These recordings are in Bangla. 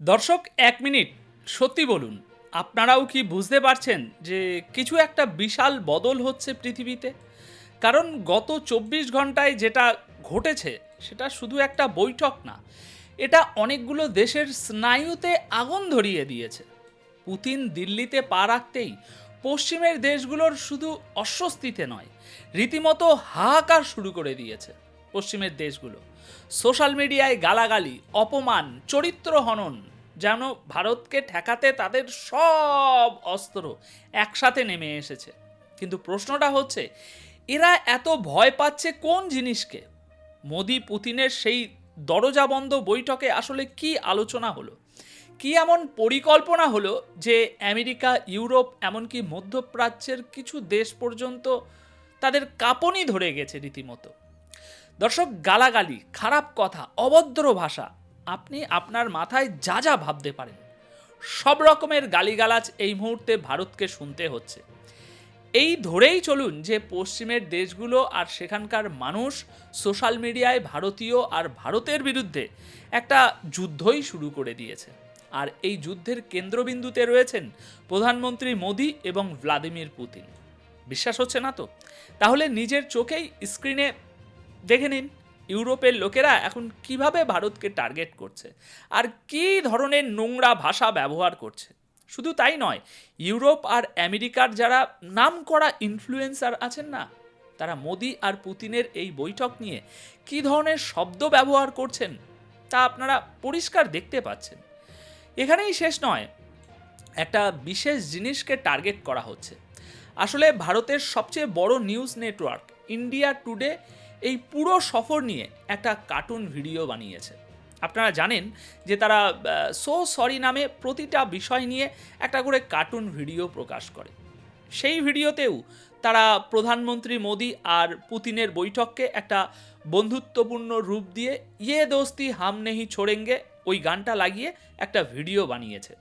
দর্শক, এক মিনিট। সত্যি বলুন, আপনারাও কি বুঝতে পারছেন যে কিছু একটা বিশাল বদল হচ্ছে পৃথিবীতে? কারণ গত চব্বিশ ঘন্টায় যেটা ঘটেছে, সেটা শুধু একটা বৈঠক না, এটা অনেকগুলো দেশের স্নায়ুতে আগুন ধরিয়ে দিয়েছে। পুতিন দিল্লিতে পা রাখতেই পশ্চিমের দেশগুলোর শুধু অস্বস্তিতে নয়, রীতিমতো হাহাকার শুরু করে দিয়েছে। পশ্চিমের দেশগুলো। সোশ্যাল মিডিয়ায় গালাগালি, অপমান, চরিত্র হনন যেন ভারতকে ঠেকাতে তাদের সব অস্ত্র একসাথে নেমে এসেছে। কিন্তু প্রশ্নটা হচ্ছে, এরা এত ভয় পাচ্ছে কোন জিনিসকে? মোদি পুতিনের সেই দরজা বন্ধ বৈঠকে আসলে কি আলোচনা হলো? কি এমন পরিকল্পনা হলো যে আমেরিকা, ইউরোপ, এমনকি মধ্যপ্রাচ্যের কিছু দেশ পর্যন্ত তাদের কাঁপনি ধরে গেছে রীতিমতো? দর্শক, গালাগালি, খারাপ কথা, অভদ্র ভাষা, আপনি আপনার মাথায় যা যা ভাবতে পারেন। সব রকমের গালিগালাজ এই মুহূর্তে ভারতকে শুনতে হচ্ছে। এই ধরেই চলুন যে পশ্চিমের দেশগুলো আর সেখানকার মানুষ সোশ্যাল মিডিয়ায় ভারতীয় আর ভারতের বিরুদ্ধে একটা যুদ্ধই শুরু করে দিয়েছে। আর এই যুদ্ধের কেন্দ্রবিন্দুতে রয়েছেন প্রধানমন্ত্রী মোদি এবং ভ্লাদিমির পুতিন। বিশ্বাস হচ্ছে না তো? তাহলে নিজের চোখেই স্ক্রিনে দেখে নিন, ইউরোপের লোকেরা এখন কীভাবে ভারতকে টার্গেট করছে? আর কী ধরনের নোংরা ভাষা ব্যবহার করছে? শুধু তাই নয়, ইউরোপ আর আমেরিকার যারা নামকরা ইনফ্লুয়েন্সার আছেন না, তারা মোদি আর পুতিনের এই বৈঠক নিয়ে কী ধরনের শব্দ ব্যবহার করছেন, তা আপনারা পরিষ্কার দেখতে পাচ্ছেন। এখানেই শেষ নয়, একটা বিশেষ জিনিসকে টার্গেট করা হচ্ছে। আসলে ভারতের সবচেয়ে বড় নিউজ নেটওয়ার্ক ইন্ডিয়া টুডে এই পুরো সফর নিয়ে একটা কার্টুন ভিডিও বানিয়েছে। আপনারা জানেন যে তারা সো সরি নামে প্রতিটা বিষয় নিয়ে একটা করে কার্টুন ভিডিও প্রকাশ করে। সেই ভিডিওতেও তারা প্রধানমন্ত্রী মোদি আর পুতিনের বৈঠককে একটা বন্ধুত্বপূর্ণ রূপ দিয়ে ইয়ে দোস্তি হাম নেহি ছোড়েঙ্গে ওই গানটা লাগিয়ে একটা ভিডিও বানিয়েছে।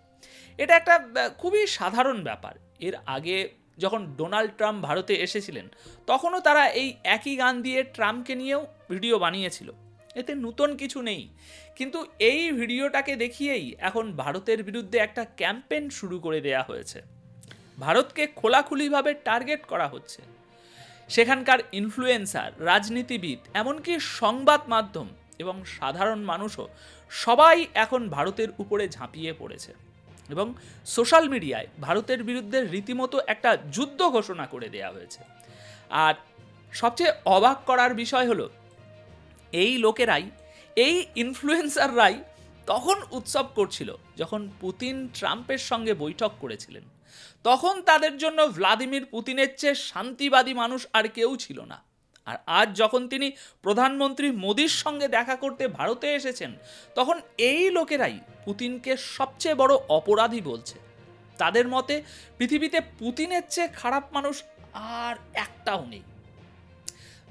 এটা একটা খুবই সাধারণ ব্যাপার। এর আগে যখন ডোনাল্ড ট্রাম্প ভারতে এসেছিলেন, তখনও তারা এই একই গান দিয়ে ট্রাম্পকে নিয়েও ভিডিও বানিয়েছিল। এতে নূতন কিছু নেই। কিন্তু এই ভিডিওটাকে দেখিয়েই এখন ভারতের বিরুদ্ধে একটা ক্যাম্পেন শুরু করে দেয়া হয়েছে। ভারতকে খোলাখুলিভাবে টার্গেট করা হচ্ছে। সেখানকার ইনফ্লুয়েন্সার, রাজনীতিবিদ, এমনকি সংবাদ মাধ্যম এবং সাধারণ মানুষও সবাই এখন ভারতের উপরে ঝাঁপিয়ে পড়েছে। এবং সোশ্যাল মিডিয়ায় ভারতের বিরুদ্ধে রীতিমতো একটা যুদ্ধ ঘোষণা করে দেয়া হয়েছে। আর সবচেয়ে অবাক করার বিষয় হলো, এই লোকেরাই, এই ইনফ্লুয়েন্সাররাই তখন উৎসব করছিল, যখন পুতিন ট্রাম্পের সঙ্গে বৈঠক করেছিলেন। তখন তাদের জন্য ভ্লাদিমির পুতিনের চেয়ে শান্তিবাদী মানুষ আর কেউ ছিল না। আর আজ যখন তিনি প্রধানমন্ত্রী মোদির সঙ্গে দেখা করতে ভারতে এসেছেন, তখন এই লোকেরাই পুতিনকে সবচেয়ে বড় অপরাধী বলছে। তাদের মতে, পৃথিবীতে পুতিনের চেয়ে খারাপ মানুষ আর একটাও নেই।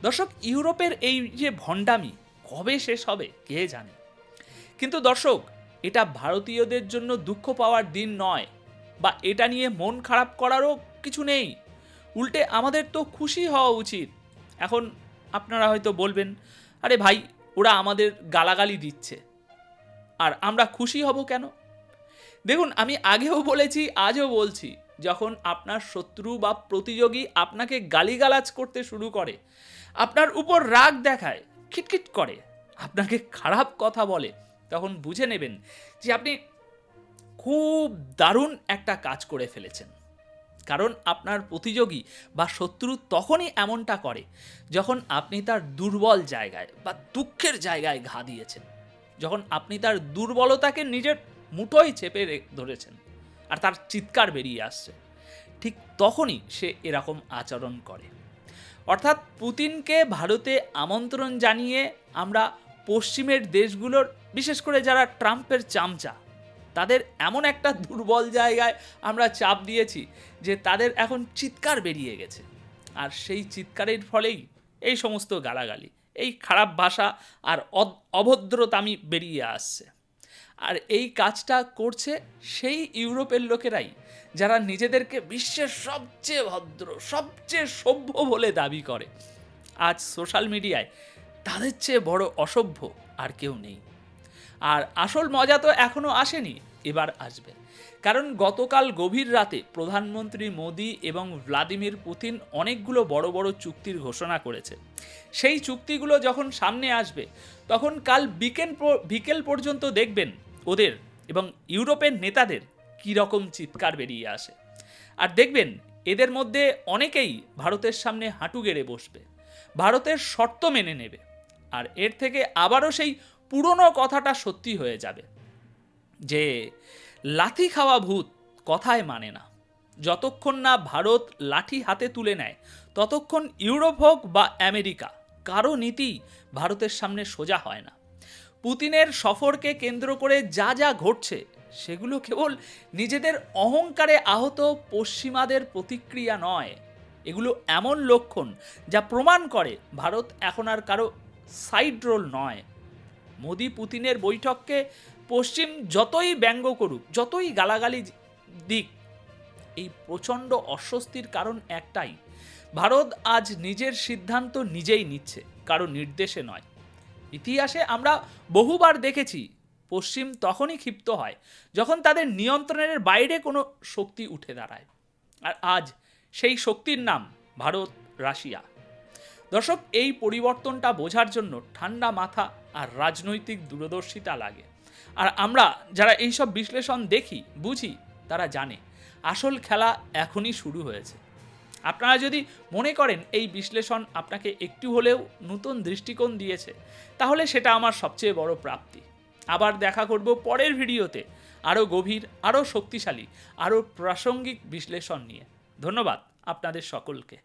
দর্শক, ইউরোপের এই যে ভণ্ডামি, কবে শেষ হবে কে জানে? কিন্তু দর্শক, এটা ভারতীয়দের জন্য দুঃখ পাওয়ার দিন নয় বা এটা নিয়ে মন খারাপ করারও কিছু নেই। উল্টে আমাদের তো খুশি হওয়া উচিত। এখন আপনারা হয়তো বলবেন, আরে ভাই, ওরা আমাদের গালাগালি দিচ্ছে। আর আমরা খুশি হব কেন? দেখুন, আমি আগেও বলেছি, আজও বলছি, যখন আপনার শত্রু বা প্রতিযোগী আপনাকে গালিগালাজ করতে শুরু করে, আপনার উপর রাগ দেখায়, খিটখিট করে, আপনাকে খারাপ কথা বলে, তখন বুঝে নেবেন যে আপনি খুব দারুণ একটা কাজ করে ফেলেছেন। কারণ আপনার প্রতিযোগী বা শত্রু তখনই এমনটা করে যখন আপনি তার দুর্বল জায়গায় বা দুঃখের জায়গায় ঘা দিয়েছেন। যখন আপনি তার দুর্বলতাকে নিজের মুঠোয় চেপে ধরেছেন আর তার চিৎকার বেরিয়ে আসছে, ঠিক তখনই সে এরকম আচরণ করে। অর্থাৎ পুতিনকে ভারতে আমন্ত্রণ জানিয়ে আমরা পশ্চিমের দেশগুলোর, বিশেষ করে যারা ট্রাম্পের চামচা তাদের এমন একটা দুর্বল জায়গায় আমরা চাপ দিয়েছি যে তাদের এখন চিৎকার বেরিয়ে গেছে। আর সেই চিৎকারের ফলেই এই সমস্ত গালাগালি, এই খারাপ ভাষা আর অভদ্রতামি বেরিয়ে আসছে। আর এই কাজটা করছে সেই ইউরোপের লোকেরাই, যারা নিজেদেরকে বিশ্বের সবচেয়ে ভদ্র, সবচেয়ে সভ্য বলে দাবি করে। আজ সোশ্যাল মিডিয়ায় তাদের চেয়ে বড় অসভ্য আর কেউ নেই। আর আসল মজা তো এখনও আসেনি, এবার আসবে। কারণ গতকাল গভীর রাতে প্রধানমন্ত্রী মোদি এবং ভ্লাদিমির পুতিন অনেকগুলো বড় বড় চুক্তির ঘোষণা করেছে। সেই চুক্তিগুলো যখন সামনে আসবে, তখন কাল বিকেল বিকেল পর্যন্ত দেখবেন ওদের এবং ইউরোপের নেতাদের কী রকম চিৎকার বেরিয়ে আসে। আর দেখবেন এদের মধ্যে অনেকেই ভারতের সামনে হাঁটু গেড়ে বসবে, ভারতের শর্ত মেনে নেবে। আর এর থেকে আবারও সেই পুরনো কথাটা সত্যি হয়ে যাবে। যে, লাথি খাওয়া ভূত কথায় মানে না। যতক্ষণ না ভারত লাঠি হাতে তুলে নেয়, ততক্ষণ ইউরোপ হোক বা আমেরিকা, কারও নীতি ভারতের সামনে সোজা হয় না। পুতিনের সফরকে কেন্দ্র করে যা যা ঘটছে, সেগুলো কেবল নিজেদের অহংকারে আহত পশ্চিমাদের প্রতিক্রিয়া নয়। এগুলো এমন লক্ষণ যা প্রমাণ করে ভারত এখন আর কারও সাইড রোল নয়। মোদি পুতিনের বৈঠককে পশ্চিম যতই ব্যঙ্গ করুক, যতই গালাগালি দিক, এই প্রচণ্ড অস্বস্তির কারণ একটাই, ভারত আজ নিজের সিদ্ধান্ত নিজেই নিচ্ছে, কারও নির্দেশে নয়। ইতিহাসে আমরা বহুবার দেখেছি, পশ্চিম তখনই ক্ষিপ্ত হয়, যখন তাদের নিয়ন্ত্রণের বাইরে কোনো শক্তি উঠে দাঁড়ায়। আর আজ সেই শক্তির নাম ভারত, রাশিয়া। দর্শক, এই পরিবর্তনটা বোঝার জন্য ঠান্ডা মাথা আর রাজনৈতিক দূরদর্শিতা লাগে। আর আমরা যারা এইসব বিশ্লেষণ দেখি, বুঝি, তারা জানে, আসল খেলা এখনই শুরু হয়েছে। আপনারা যদি মনে করেন এই বিশ্লেষণ আপনাকে একটু হলেও নতুন দৃষ্টিকোণ দিয়েছে, তাহলে সেটা আমার সবচেয়ে বড় প্রাপ্তি। আবার দেখা করব পরের ভিডিওতে, আরও গভীর, আরও শক্তিশালী, আরও প্রাসঙ্গিক বিশ্লেষণ নিয়ে। ধন্যবাদ আপনাদের সকলকে।